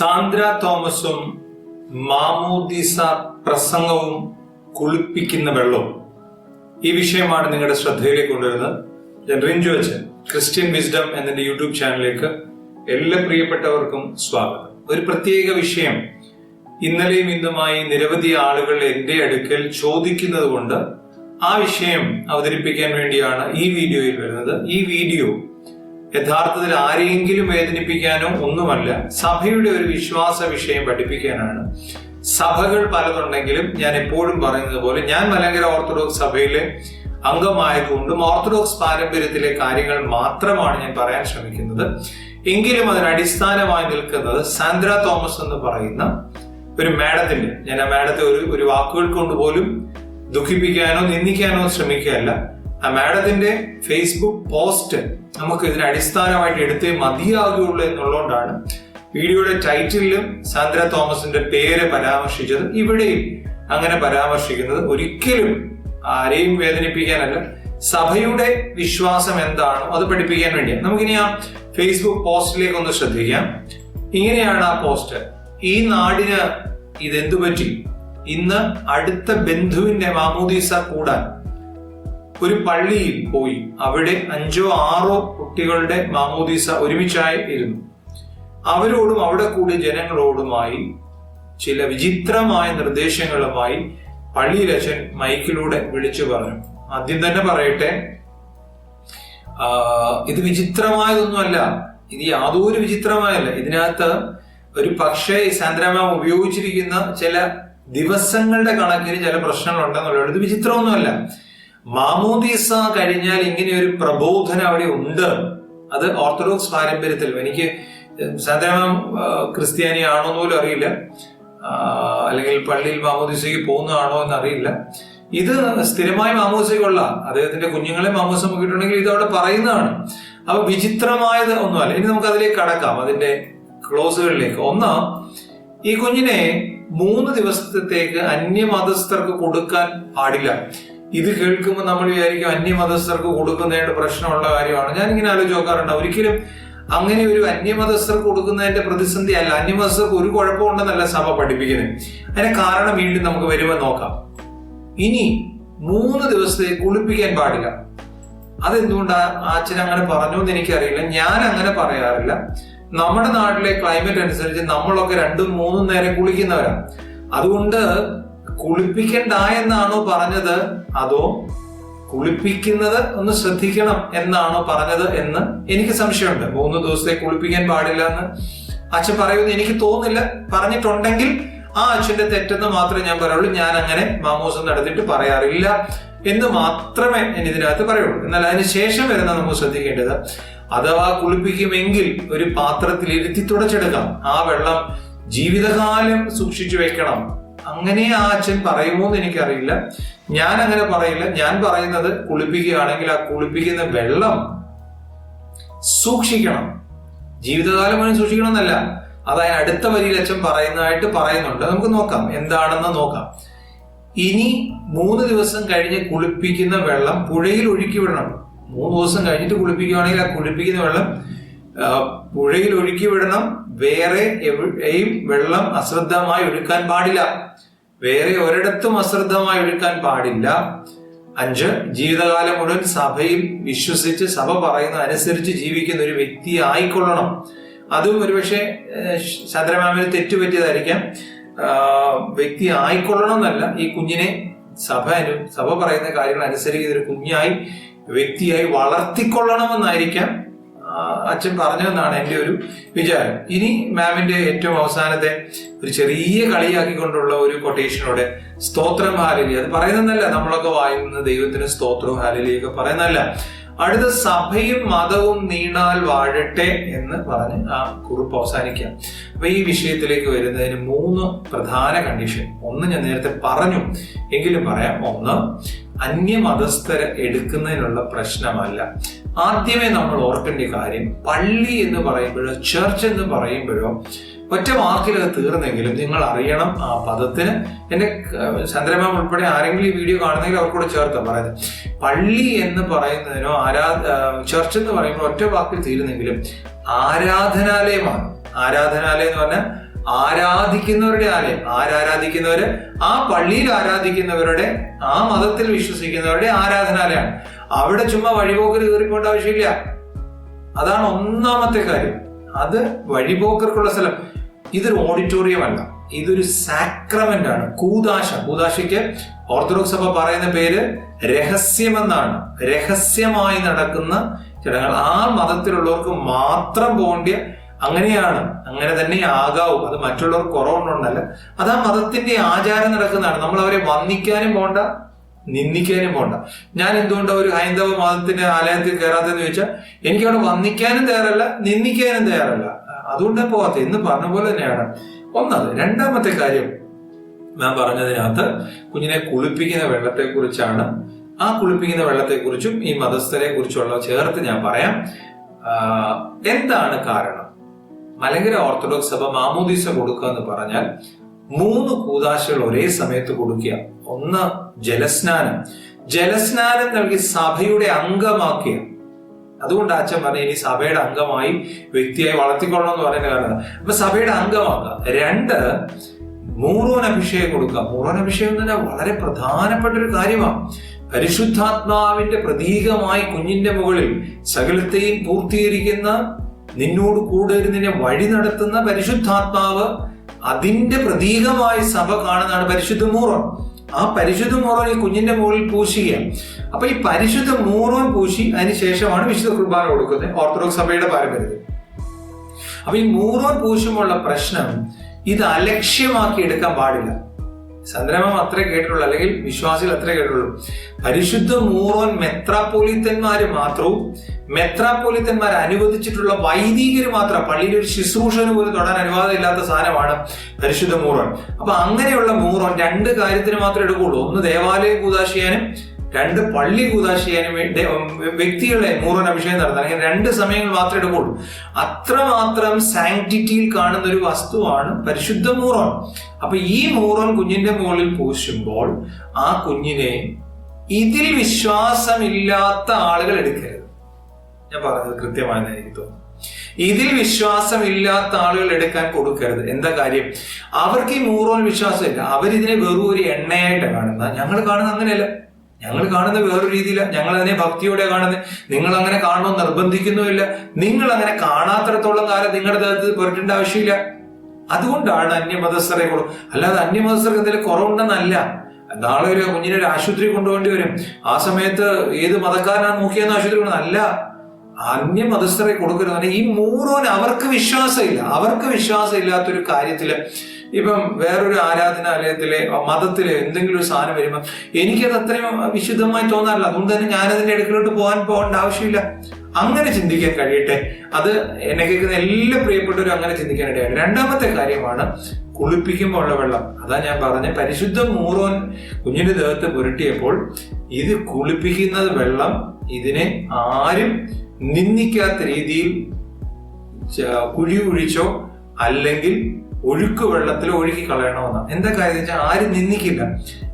സാന്ദ്ര തോമസും മാമോദീസ പ്രസംഗവും കുളിപ്പിക്കുന്ന വെള്ളവും. ഈ വിഷയമാണ് നിങ്ങളുടെ ശ്രദ്ധയിലേക്ക് കൊണ്ടുവരുന്നത്. ഞാൻ റിഞ്ചു അച്ഛൻ ക്രിസ്ത്യൻ വിസ്ഡം എന്നെ യൂട്യൂബ് ചാനലിലേക്ക് എല്ലാ പ്രിയപ്പെട്ടവർക്കും സ്വാഗതം. ഒരു പ്രത്യേക വിഷയം. ഇന്നലെയും ഇന്നുമായി നിരവധി ആളുകൾ എന്റെ അടുക്കൽ ചോദിക്കുന്നത് കൊണ്ട് ആ വിഷയം അവതരിപ്പിക്കാൻ വേണ്ടിയാണ് ഈ വീഡിയോയിൽ വരുന്നത്. ഈ വീഡിയോ യഥാർത്ഥത്തിൽ ആരെയെങ്കിലും വേദനിപ്പിക്കാനോ ഒന്നുമല്ല സഭയുടെ ഒരു വിശ്വാസ വിഷയം പഠിപ്പിക്കാനാണ്. സഭകൾ പലതുണ്ടെങ്കിലും ഞാൻ എപ്പോഴും പറയുന്നത് പോലെ ഞാൻ മലങ്കര ഓർത്തഡോക്സ് സഭയിലെ അംഗമായതുകൊണ്ടും ഓർത്തഡോക്സ് പാരമ്പര്യത്തിലെ കാര്യങ്ങൾ മാത്രമാണ് ഞാൻ പറയാൻ ശ്രമിക്കുന്നത്. എങ്കിലും അതിന് അടിസ്ഥാനമായി നിൽക്കുന്നത് സാന്ദ്ര തോമസ് എന്ന് പറയുന്ന ഒരു മാഡത്തിന്റെ ഞാൻ ആ മാഡത്തെ ഒരു ഒരു വാക്കുകൾ കൊണ്ട് പോലും ദുഃഖിപ്പിക്കാനോ നിന്ദിക്കാനോ ശ്രമിക്കുകയല്ല. ആ മാഡത്തിന്റെ ഫേസ്ബുക്ക് പോസ്റ്റ് നമുക്ക് ഇതിന് അടിസ്ഥാനമായിട്ട് എടുത്തേ മതിയാകുള്ളൂ എന്നുള്ളതുകൊണ്ടാണ് വീഡിയോയുടെ ടൈറ്റിലും സാന്ദ്ര തോമസിന്റെ പേര് പരാമർശിച്ചത് ഇവിടെയും അങ്ങനെ പരാമർശിക്കുന്നത് ഒരിക്കലും ആരെയും വേദനിപ്പിക്കാനല്ല സഭയുടെ വിശ്വാസം എന്താണോ അത് പഠിപ്പിക്കാൻ വേണ്ടിയാണ്. നമുക്കിനി ആ ഫേസ്ബുക്ക് പോസ്റ്റിലേക്ക് ഒന്ന് ശ്രദ്ധിക്കാം. ഇങ്ങനെയാണ് ആ പോസ്റ്റ് ഈ നാടിന് ഇതെന്തു പറ്റി ഇന്ന് അടുത്ത ബന്ധുവിന്റെ മാമോദീസ കൂടാൻ ഒരു പള്ളിയിൽ പോയി. അവിടെ അഞ്ചോ ആറോ കുട്ടികളുടെ മാമോദീസ ഒരുമിച്ചായി ഇരുന്നു അവരോടും അവിടെ കൂടിയ ജനങ്ങളോടുമായി ചില വിചിത്രമായ നിർദ്ദേശങ്ങളുമായി പള്ളിയിലച്ഛൻ മൈക്കിലൂടെ വിളിച്ചു പറഞ്ഞു. ആദ്യം തന്നെ പറയട്ടെ ഇത് വിചിത്രമായതൊന്നുമല്ല. ഇത് യാതൊരു വിചിത്രമായല്ല. ഇതിനകത്ത് ഒരു പക്ഷേ സാന്ദ്രമാം ഉപയോഗിച്ചിരിക്കുന്ന ചില ദിവസങ്ങളുടെ കണക്കിന് ചില പ്രശ്നങ്ങൾ ഉണ്ടെന്നുള്ളത് ഇത് വിചിത്രമൊന്നുമല്ല. മാമോദീസ കഴിഞ്ഞാൽ ഇങ്ങനെ ഒരു പ്രബോധനം അവിടെ ഉണ്ട്. അത് ഓർത്തഡോക്സ് പാരമ്പര്യത്തിൽ എനിക്ക് സാധാരണ ക്രിസ്ത്യാനി ആണോ പോലും അറിയില്ല. അല്ലെങ്കിൽ പള്ളിയിൽ മാമോദീസയ്ക്ക് പോകുന്നതാണോ എന്ന് അറിയില്ല. ഇത് സ്ഥിരമായി മാമോദിസയ്ക്കുള്ള അദ്ദേഹത്തിന്റെ കുഞ്ഞുങ്ങളെ മാമോദിസ നോക്കിയിട്ടുണ്ടെങ്കിൽ ഇത് അവിടെ പറയുന്നതാണ്. അപ്പൊ വിചിത്രമായത് ഒന്നുമല്ല. ഇനി നമുക്ക് അതിലേക്ക് കടക്കാം അതിന്റെ ക്ലോസുകളിലേക്ക്. ഒന്ന് ഈ കുഞ്ഞിനെ മൂന്ന് ദിവസത്തേക്ക് അന്യമതസ്ഥർക്ക് കൊടുക്കാൻ പാടില്ല. ഇത് കേൾക്കുമ്പോൾ നമ്മൾ വിചാരിക്കും അന്യമതസ്ഥർക്ക് കൊടുക്കുന്നതിന്റെ പ്രശ്നമുള്ള കാര്യമാണ്. ഞാൻ ആലോചിച്ച് നോക്കാറുണ്ട് ഒരിക്കലും അങ്ങനെ ഒരു അന്യമതസ്ഥർക്ക് കൊടുക്കുന്നതിന്റെ പ്രതിസന്ധി അല്ല. അന്യമതസ്ഥർക്ക് ഒരു കുഴപ്പമുണ്ടെന്നല്ല സഭ പഠിപ്പിക്കുന്നത്. അതിന് കാരണം വീണ്ടും നമുക്ക് വരുമ്പോൾ നോക്കാം. ഇനി മൂന്ന് ദിവസത്തെ കുളിപ്പിക്കാൻ പാടില്ല. അതെന്തുകൊണ്ടാ അച്ഛൻ അങ്ങനെ പറഞ്ഞു എന്ന് എനിക്കറിയില്ല. ഞാൻ അങ്ങനെ പറയാറില്ല. നമ്മുടെ നാട്ടിലെ ക്ലൈമറ്റ് അനുസരിച്ച് നമ്മളൊക്കെ രണ്ടും മൂന്നും നേരം കുളിക്കുന്നവരാണ് അതുകൊണ്ട് കുളിപ്പിക്കണ്ട എന്നാണോ പറഞ്ഞത്? അതോ കുളിപ്പിക്കുന്നത് ഒന്ന് ശ്രദ്ധിക്കണം എന്നാണോ പറഞ്ഞത് എന്ന് എനിക്ക് സംശയമുണ്ട്. മൂന്ന് ദിവസത്തെ കുളിപ്പിക്കാൻ പാടില്ല എന്ന് അച്ഛൻ പറയുമെന്ന് എനിക്ക് തോന്നുന്നില്ല. പറഞ്ഞിട്ടുണ്ടെങ്കിൽ ആ അച്ഛന്റെ തെറ്റെന്ന് മാത്രമേ ഞാൻ പറയുള്ളൂ. ഞാൻ അങ്ങനെ മാമോസം നടത്തിയിട്ട് പറയാറില്ല എന്ന് മാത്രമേ ഞാൻ ഇതിനകത്ത് പറയുള്ളൂ. എന്നാൽ അതിന് ശേഷം വരുന്ന നമ്മൾ ശ്രദ്ധിക്കേണ്ടത് അഥവാ കുളിപ്പിക്കുമെങ്കിൽ ഒരു പാത്രത്തിൽ ഇരുത്തി തുടച്ചെടുക്കാം. ആ വെള്ളം ജീവിതകാലം സൂക്ഷിച്ചു വെക്കണം. അങ്ങനെ ആ അച്ഛൻ പറയുമോ എന്ന് എനിക്കറിയില്ല. ഞാൻ അങ്ങനെ പറയില്ല. ഞാൻ പറയുന്നത് കുളിപ്പിക്കുകയാണെങ്കിൽ ആ കുളിപ്പിക്കുന്ന വെള്ളം സൂക്ഷിക്കണം. ജീവിതകാലം മുഴുവൻ സൂക്ഷിക്കണം എന്നല്ല അതായത് അടുത്ത വരിയിൽ അച്ഛൻ പറയുന്നതായിട്ട് പറയുന്നുണ്ട്. നമുക്ക് നോക്കാം. എന്താണെന്ന് നോക്കാം. ഇനി മൂന്ന് ദിവസം കഴിഞ്ഞ് കുളിപ്പിക്കുന്ന വെള്ളം പുഴയിൽ ഒഴുക്കി വിടണം. മൂന്ന് ദിവസം കഴിഞ്ഞിട്ട് കുളിപ്പിക്കുകയാണെങ്കിൽ ആ കുളിപ്പിക്കുന്ന വെള്ളം പുഴയിൽ ഒഴുക്കി വിടണം. വേറെ എവിടെയും വെള്ളം അശ്രദ്ധമായി ഒഴുക്കാൻ പാടില്ല. വേറെ ഒരിടത്തും അശ്രദ്ധമായി ഒഴുക്കാൻ പാടില്ല. അഞ്ച് ജീവിതകാലം മുഴുവൻ സഭയിൽ വിശ്വസിച്ച് സഭ പറയുന്ന അനുസരിച്ച് ജീവിക്കുന്ന ഒരു വ്യക്തി ആയിക്കൊള്ളണം. അതും ഒരുപക്ഷെ ചന്ദ്രമാമിന് തെറ്റുപറ്റിയതായിരിക്കാം. വ്യക്തി ആയിക്കൊള്ളണം എന്നല്ല ഈ കുഞ്ഞിനെ സഭ അനു സഭ പറയുന്ന കാര്യങ്ങൾ അനുസരിക്കുന്ന ഒരു കുഞ്ഞായി വ്യക്തിയായി വളർത്തിക്കൊള്ളണമെന്നായിരിക്കാം. ആ, പറഞ്ഞു എന്നാണ് എന്റെ ഒരു വിചാരം. ഇനി മാമിന്റെ ഏറ്റവും അവസാനത്തെ ഒരു ചെറിയ കളിയാക്കിക്കൊണ്ടുള്ള ഒരു കൊട്ടേഷനോടെ സ്തോത്രം ഹാലലി അത് പറയുന്നതല്ല നമ്മളൊക്കെ വായുന്ന ദൈവത്തിന് സ്തോത്രവും ഹാലലിയൊക്കെ പറയുന്നതല്ല. അടുത്ത സഭയും മതവും നീണാൽ വാഴട്ടെ എന്ന് പറഞ്ഞ് ആ കുറിപ്പ് അവസാനിക്കാം. അപ്പൊ ഈ വിഷയത്തിലേക്ക് വരുന്നതിന് മൂന്ന് പ്രധാന കണ്ടീഷൻ ഒന്ന് ഞാൻ നേരത്തെ പറഞ്ഞു. എങ്കിലും പറയാം ഒന്ന് അന്യമതസ്ഥരെ എടുക്കുന്നതിനുള്ള പ്രശ്നമല്ല. ആദ്യമേ നമ്മൾ ഓർക്കേണ്ട കാര്യം പള്ളി എന്ന് പറയുമ്പോഴോ ചർച്ച് എന്ന് പറയുമ്പോഴോ ഒറ്റ വാക്കിലത് തീർന്നെങ്കിലും നിങ്ങൾ അറിയണം ആ പദത്തിന്. എന്റെ ചന്ദ്രമാം ഉൾപ്പെടെ ആരെങ്കിലും ഈ വീഡിയോ കാണുന്നെങ്കിൽ അവർക്കൂടെ ചേർത്ത്. പറയുന്നത് പള്ളി എന്ന് പറയുന്നതിനോ ആരാ ചർച്ച് എന്ന് പറയുമ്പോൾ ഒറ്റ വാക്കിൽ തീരുന്നെങ്കിലും ആരാധനാലയമാണ് ആരാധനാലയം എന്ന് പറഞ്ഞാൽ ആരാധിക്കുന്നവരുടെ ആലയം. ആരാരാധിക്കുന്നവര്? ആ പള്ളിയിൽ ആരാധിക്കുന്നവരുടെ ആ മതത്തിൽ വിശ്വസിക്കുന്നവരുടെ ആരാധനാലയമാണ്. അവിടെ ചുമ്മാ വഴിപോക്കർ കയറിപ്പോണ്ട ആവശ്യമില്ല. അതാണ് ഒന്നാമത്തെ കാര്യം. അത് വഴിപോക്കർക്കുള്ള സ്ഥലം. ഇതൊരു ഓഡിറ്റോറിയം അല്ല. ഇതൊരു സാക്രമെന്റ് ആണ്. കൂതാശ കൂതാശയ്ക്ക് ഓർത്തഡോക്സ് സഭ പറയുന്ന പേര് രഹസ്യമെന്നാണ്. രഹസ്യമായി നടക്കുന്ന ചടങ്ങുകൾ. ആ മതത്തിലുള്ളവർക്ക് മാത്രം പോകേണ്ട അങ്ങനെയാണ്. അങ്ങനെ തന്നെ ആകാവും. അത് മറ്റുള്ളവർ കുറവുണ്ടല്ല അത് ആ മതത്തിന്റെ ആചാരം നടക്കുന്നതാണ്. നമ്മൾ അവരെ വന്ദിക്കാനും പോണ്ട. നിന്ദിക്കാനും പോണ്ട. ഞാൻ എന്തുകൊണ്ടാണ് ഒരു ഹൈന്ദവ മതത്തിന്റെ ആലയത്തിൽ കയറാത്തെന്ന് ചോദിച്ചാൽ എനിക്ക് അവിടെ വന്നിക്കാനും തയ്യാറല്ല നിന്ദിക്കാനും തയ്യാറല്ല. അതുകൊണ്ട് പോവാത്ത എന്ന് പറഞ്ഞ പോലെ തന്നെയാണ് ഒന്നത് രണ്ടാമത്തെ കാര്യം ഞാൻ പറഞ്ഞതിനകത്ത് കുഞ്ഞിനെ കുളിപ്പിക്കുന്ന വെള്ളത്തെ കുറിച്ചാണ് ആ കുളിപ്പിക്കുന്ന വെള്ളത്തെക്കുറിച്ചും ഈ മതസ്ഥരെ കുറിച്ചുള്ള ചേർത്ത് ഞാൻ പറയാം. എന്താണ് കാരണം? മലങ്കര ഓർത്തഡോക്സ് സഭ മാമോദീസ കൊടുക്കുക എന്ന് പറഞ്ഞാൽ മൂന്ന് കൂതാശകൾ ഒരേ സമയത്ത് കൊടുക്കുക. ഒന്ന് ജലസ്നാനം. ജലസ്നാനം നൽകി സഭയുടെ അംഗമാക്കിയ അതുകൊണ്ട് അച്ഛൻ പറഞ്ഞു ഇനി സഭയുടെ അംഗമായി വ്യക്തിയായി വളർത്തിക്കൊള്ളണം എന്ന് പറയുന്ന കാരണം അപ്പൊ സഭയുടെ അംഗമാക്കുക. രണ്ട് മൂറോൻ അഭിഷേകം കൊടുക്കുക. മൂറോൻ അഭിഷേകം തന്നെ വളരെ പ്രധാനപ്പെട്ട ഒരു കാര്യമാണ്. പരിശുദ്ധാത്മാവിന്റെ പ്രതീകമായി കുഞ്ഞിന്റെ മുകളിൽ സകലത്തെയും പൂർത്തീകരിക്കുന്ന നിന്നോട് കൂടെ നിന്നെ വഴി നടത്തുന്ന പരിശുദ്ധാത്മാവ് അതിന്റെ പ്രതീകമായി സഭ കാണുന്നതാണ് പരിശുദ്ധ മൂറോൻ. ആ പരിശുദ്ധ മൂറോൻ ഈ കുഞ്ഞിന്റെ മുകളിൽ പൂശുക അപ്പൊ ഈ പരിശുദ്ധ മൂറോൻ പൂശി അതിന് ശേഷമാണ് വിശുദ്ധ കുർബാന കൊടുക്കുന്നത് ഓർത്തഡോക്സ് സഭയുടെ പാരമ്പര്യം. അപ്പൊ ഈ മൂറോൻ പൂശുമ്പോഴുള്ള പ്രശ്നം ഇത് അലക്ഷ്യമാക്കി എടുക്കാൻ പാടില്ല. ചന്ദ്രമം അത്രേ കേട്ടിട്ടുള്ളൂ അല്ലെങ്കിൽ വിശ്വാസികൾ അത്രേ കേട്ടിട്ടുള്ളൂ. പരിശുദ്ധ മൂറോൻ മെത്രാപ്പോലിത്തന്മാര് മാത്രവും മെത്രാപ്പോലിത്തന്മാർ അനുവദിച്ചിട്ടുള്ള വൈദികര് മാത്രം പള്ളിയിൽ ഒരു ശുശ്രൂഷന് പോലും തൊടാൻ അനുവാദം ഇല്ലാത്ത സാധനമാണ് പരിശുദ്ധ മൂറോൻ അപ്പൊ അങ്ങനെയുള്ള മൂറോൻ രണ്ട് കാര്യത്തിന് മാത്രമേ എടുക്കുള്ളൂ ഒന്ന് ദേവാലയം കൂതാശിയാനും രണ്ട് പള്ളി കൂതാശിയാനും വേണ്ടി വ്യക്തികളെ മൂറോൻ അഭിഷേകം നടത്താൻ. അല്ലെങ്കിൽ രണ്ട് സമയങ്ങൾ മാത്രമേ എടുക്കുള്ളൂ. അത്രമാത്രം സാങ്ക്ടിറ്റിയിൽ കാണുന്ന ഒരു വസ്തുവാണ് പരിശുദ്ധ മൂറോൻ അപ്പൊ ഈ മൂറോൻ കുഞ്ഞിന്റെ മുകളിൽ പൂശുമ്പോൾ ആ കുഞ്ഞിനെ ഇതിൽ വിശ്വാസമില്ലാത്ത ആളുകൾ എടുക്കരുത്. ഞാൻ പറഞ്ഞത് കൃത്യമായെന്ന് എനിക്ക് തോന്നുന്നു. ഇതിൽ വിശ്വാസമില്ലാത്ത ആളുകൾ എടുക്കാൻ കൊടുക്കരുത്. എന്താ കാര്യം? അവർക്ക് ഈ മൂറോൻ വിശ്വാസമില്ല. അവരിതിനെ വെറും ഒരു എണ്ണയായിട്ട് കാണുന്ന ഞങ്ങൾ കാണുന്ന അങ്ങനെയല്ല. ഞങ്ങൾ കാണുന്ന വേറൊരു രീതിയിലാണ് ഞങ്ങൾ അതിനെ ഭക്തിയോടെ കാണുന്നത് നിങ്ങൾ അങ്ങനെ കാണണമെന്ന് നിർബന്ധിക്കുന്നുമില്ല. നിങ്ങൾ അങ്ങനെ കാണാത്തടത്തോളം കാലം നിങ്ങളുടെ ദേഹത്ത് പുരട്ടേണ്ട ആവശ്യമില്ല. അതുകൊണ്ടാണ് അന്യമതസ്ഥരെ കൊടു അല്ലാതെ അന്യമതസ്ഥർക്ക് എന്തെങ്കിലും കുറവുണ്ടെന്നല്ല. നാളെ ഒരു കുഞ്ഞിനെ ഒരു ആശുപത്രി കൊണ്ടുപോകേണ്ടി വരും. ആ സമയത്ത് ഏത് മതക്കാരനാണ് നോക്കിയെന്ന് ആശുപത്രി കൊണ്ടു അന്യമതസ്ഥരെ കൊടുക്കരുത്. ഈ മൂറോന് അവർക്ക് വിശ്വാസമില്ല. അവർക്ക് വിശ്വാസം ഇല്ലാത്തൊരു കാര്യത്തിൽ ഇപ്പം വേറൊരു ആരാധനാലയത്തിലെ മതത്തിലെ എന്തെങ്കിലും ഒരു സാധനം വരുമ്പോൾ എനിക്കത് അത്രയും വിശുദ്ധമായി തോന്നാറില്ല. അതുകൊണ്ട് തന്നെ ഞാനതിന്റെ ഇടയ്ക്കിലോട്ട് പോകാൻ പോകേണ്ട ആവശ്യമില്ല. അങ്ങനെ ചിന്തിക്കാൻ കഴിയട്ടെ. അത് എന്നെ കേൾക്കുന്ന എല്ലാ പ്രിയപ്പെട്ടവരും അങ്ങനെ ചിന്തിക്കാൻ ഇടയാണ് രണ്ടാമത്തെ കാര്യമാണ് കുളിപ്പിക്കുമ്പോൾ ഉള്ള വെള്ളം. അതാ ഞാൻ പറഞ്ഞ പരിശുദ്ധ മൂറോൻ കുഞ്ഞിന്റെ ദേഹത്ത് പുരട്ടിയപ്പോൾ ഇത് കുളിപ്പിക്കുന്നത് വെള്ളം ഇതിനെ ആരും നിന്ദിക്കാത്ത രീതിയിൽ കുഴി കുഴിച്ചോ അല്ലെങ്കിൽ ഒഴുക്ക് വെള്ളത്തിൽ ഒഴുകി കളയണമെന്ന്. എന്താ കാര്യം വെച്ചാൽ ആരും നിന്ദിക്കില്ല.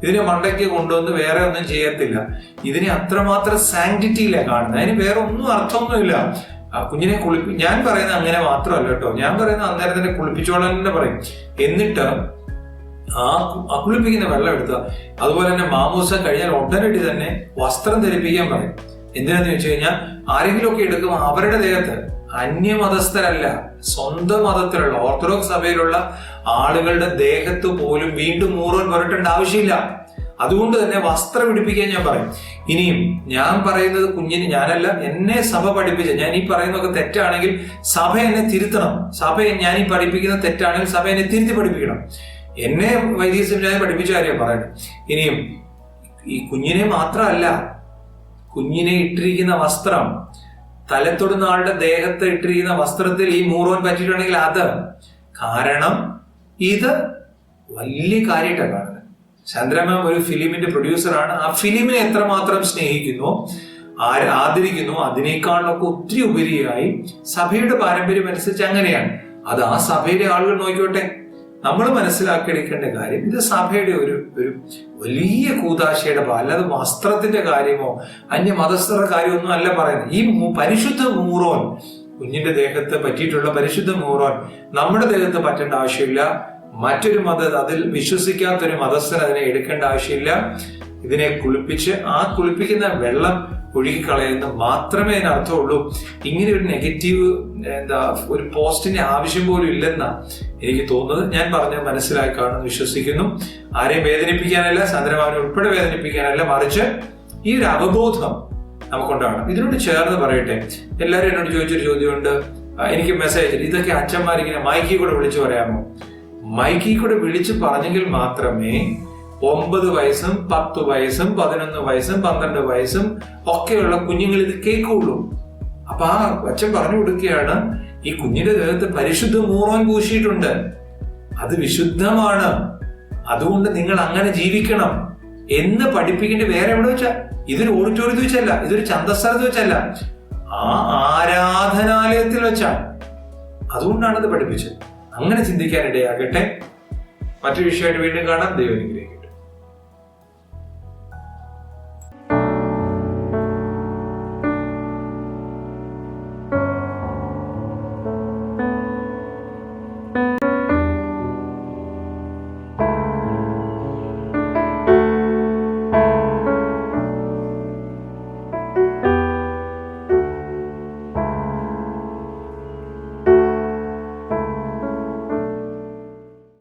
ഇതിനെ മണ്ടയ്ക്ക് കൊണ്ടുവന്ന് വേറെ ഒന്നും ചെയ്യത്തില്ല. ഇതിനെ അത്രമാത്രം സാങ്ക്ടിറ്റിയിലാണ് കാണുന്നത്. അതിന് വേറെ ഒന്നും അർത്ഥമൊന്നുമില്ല. കുഞ്ഞിനെ കുളിപ്പി ഞാൻ പറയുന്നത് അങ്ങനെ മാത്രമല്ല കേട്ടോ. ഞാൻ പറയുന്നത് അന്നേരം തന്നെ കുളിപ്പിച്ചോളാൻ തന്നെ പറയും. എന്നിട്ട് ആ കുളിപ്പിക്കുന്ന വെള്ളം എടുക്കുക അതുപോലെ തന്നെ മാമൂസം കഴിഞ്ഞാൽ ഉടനടി തന്നെ വസ്ത്രം ധരിപ്പിക്കാൻ പറയും. എന്തിനാന്ന് വെച്ച് കഴിഞ്ഞാൽ ആരെങ്കിലും ഒക്കെ എടുക്കുമ്പോൾ അവരുടെ ദേഹത്ത് അന്യമതസ്ഥരല്ല സ്വന്തം മതത്തിലുള്ള ഓർത്തഡോക്സ് സഭയിലുള്ള ആളുകളുടെ ദേഹത്ത് പോലും വീണ്ടും മൂറോൻ പുരട്ടേണ്ട ആവശ്യമില്ല. അതുകൊണ്ട് തന്നെ വസ്ത്രം പിടിപ്പിക്കാൻ ഞാൻ പറയും. ഇനിയും ഞാൻ പറയുന്നത് കുഞ്ഞിന് ഞാനല്ല എന്നെ സഭ പഠിപ്പിച്ച ഞാൻ ഈ പറയുന്നതൊക്കെ തെറ്റാണെങ്കിൽ സഭ എന്നെ തിരുത്തണം. സഭ ഞാൻ ഈ പഠിപ്പിക്കുന്ന തെറ്റാണെങ്കിൽ സഭ എന്നെ തിരുത്തി പഠിപ്പിക്കണം. എന്നെ വൈദിക സെമിനാരി പഠിപ്പിച്ച കാര്യം പറയണം ഇനിയും ഈ കുഞ്ഞിനെ മാത്രമല്ല കുഞ്ഞിനെ ഇട്ടിരിക്കുന്ന വസ്ത്രം തലത്തൊടുന്ന ആളുടെ ദേഹത്ത് ഇട്ടിരിക്കുന്ന വസ്ത്രത്തിൽ ഈ മൂറോൻ പറ്റിയിട്ടുണ്ടെങ്കിൽ അത് കാരണം ഇത് വലിയ കാര്യമായിട്ടാണ് കാണുന്നത്. ചന്ദ്രമാം ഒരു ഫിലിമിന്റെ പ്രൊഡ്യൂസറാണ്. ആ ഫിലിമിനെ എത്രമാത്രം സ്നേഹിക്കുന്നു ആര് ആദരിക്കുന്നു അതിനേക്കാളൊക്കെ ഒത്തിരി ഉപരിയായി സഭയുടെ പാരമ്പര്യം അനുസരിച്ച് അങ്ങനെയാണ്. അത് ആ സഭയിലെ ആളുകൾ നോക്കിക്കോട്ടെ. നമ്മൾ മനസ്സിലാക്കിയെടുക്കേണ്ട കാര്യം ഇത് സഭയുടെ ഒരു ഒരു വലിയ കൂതാശയുടെ അല്ലാതെ വസ്ത്രത്തിന്റെ കാര്യമോ അന്യ മതസ്ഥരുടെ കാര്യമൊന്നും അല്ല പറയുന്നത്. ഈ പരിശുദ്ധ മൂറോൻ കുഞ്ഞിന്റെ ദേഹത്ത് പറ്റിയിട്ടുള്ള പരിശുദ്ധ മൂറോൻ നമ്മുടെ ദേഹത്ത് പറ്റേണ്ട ആവശ്യമില്ല. മറ്റൊരു മത അതിൽ വിശ്വസിക്കാത്തൊരു മതസ്ഥൻ അതിനെ എടുക്കേണ്ട ആവശ്യമില്ല. ഇതിനെ കുളിപ്പിച്ച് ആ കുളിപ്പിക്കുന്ന വെള്ളം ഒഴുകിക്കളയുന്ന മാത്രമേ അതിന് അർത്ഥമുള്ളൂ. ഇങ്ങനെ ഒരു നെഗറ്റീവ് എന്താ ഒരു പോസ്റ്റിന്റെ ആവശ്യം പോലും ഇല്ലെന്നാണ് എനിക്ക് തോന്നുന്നത്. ഞാൻ പറഞ്ഞ മനസ്സിലായി കാണുന്നു വിശ്വസിക്കുന്നു. ആരെയും വേദനിപ്പിക്കാനല്ല ചന്ദ്രമാവിനെ ഉൾപ്പെടെ വേദനിപ്പിക്കാനല്ല മറിച്ച് ഈ ഒരു അവബോധം നമുക്കുണ്ടാകണം. ഇതിനോട് ചേർന്ന് പറയട്ടെ. എല്ലാവരും എന്നോട് ചോദിച്ചൊരു ചോദ്യമുണ്ട്. എനിക്ക് മെസ്സേജ് ഇതൊക്കെ അച്ഛന്മാരിങ്ങനെ മൈക്കിൽ കൂടെ വിളിച്ചു പറയാമോ? മൈക്കിൽ കൂടെ വിളിച്ചു പറഞ്ഞെങ്കിൽ മാത്രമേ ഒമ്പത് വയസ്സും പത്ത് വയസ്സും പതിനൊന്ന് വയസ്സും പന്ത്രണ്ട് വയസ്സും ഒക്കെയുള്ള കുഞ്ഞുങ്ങൾ ഇത് കേൾക്കുള്ളൂ. അപ്പൊ ആ അച്ഛൻ പറഞ്ഞു കൊടുക്കുകയാണ് ഈ കുഞ്ഞിന്റെ ദേഹത്ത് പരിശുദ്ധ മൂറോൻ പൂശിയിട്ടുണ്ട്. അത് വിശുദ്ധമാണ്. അതുകൊണ്ട് നിങ്ങൾ അങ്ങനെ ജീവിക്കണം. എന്ന് പഠിപ്പിക്കേണ്ട വേറെ എവിടെ വെച്ചാ? ഇതൊരു ഓഡിറ്റോറിയത്തിൽ വെച്ചല്ല ഇതൊരു ചന്തസ്ഥലത്ത് വെച്ചല്ല. ആ ആരാധനാലയത്തിൽ വെച്ചാണ് അതുകൊണ്ടാണ് അത് പഠിപ്പിച്ചത്. അങ്ങനെ ചിന്തിക്കാൻ ചിന്തിക്കാനിടയാകട്ടെ. മറ്റു വിഷയമായിട്ട് വീണ്ടും കാണാം. ദൈവം.